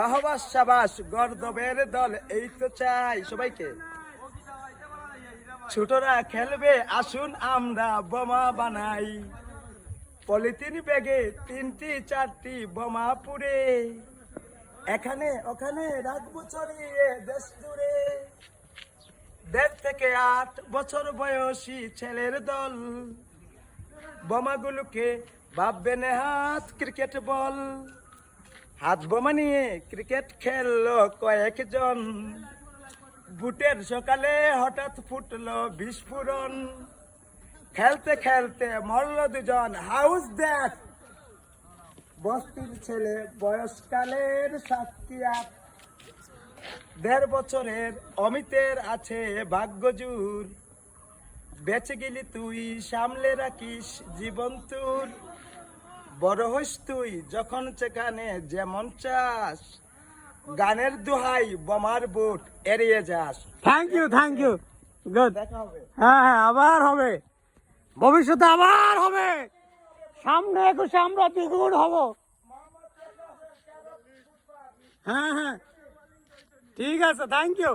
বাহবাস সাবাস, গর্দবের দল, এই তো চাই সবাইকে। ছোটরা খেলবে, আসুন আমরা বোমা বানাই। পলিথিন ব্যাগে তিনটি, চারটি বোমা পুড়ে। এখানে, ওখানে রাখব ছড়িয়ে দেশ জুড়ে। দেড় থেকে আট বছর বয়সী ছেলের দল। বোমাগুলোকে ভাববে হাত ক্রিকেট বল। হাত বোমা নিয়ে ক্রিকেট খেললো কয়েকজন। বুটের সকালে হঠাৎ ফুটলো বিস্ফোরণ। খেলতে খেলতে মরল দুজন, হাউস দ্যাট বস্তির ছেলে বয়সকালের সাতটি দেড় বছরের অমিতের আছে ভাগ্যজুর। বেঁচে গেলি তুই, সামলে রাখিস জীবন তোর। বড় হইস তুই যখন সেখানে যেমন চাস গানের দোহাই বোমার বুট এড়িয়ে যাস। Thank you thank you good দেখা হবে। হ্যাঁ হ্যাঁ আবার হবে। ভবিষ্যতে আবার হবে। সামনে একুশে আমরা দ্বিগুণ হব। হ্যাঁ হ্যাঁ। ঠিক আছে থ্যাংক ইউ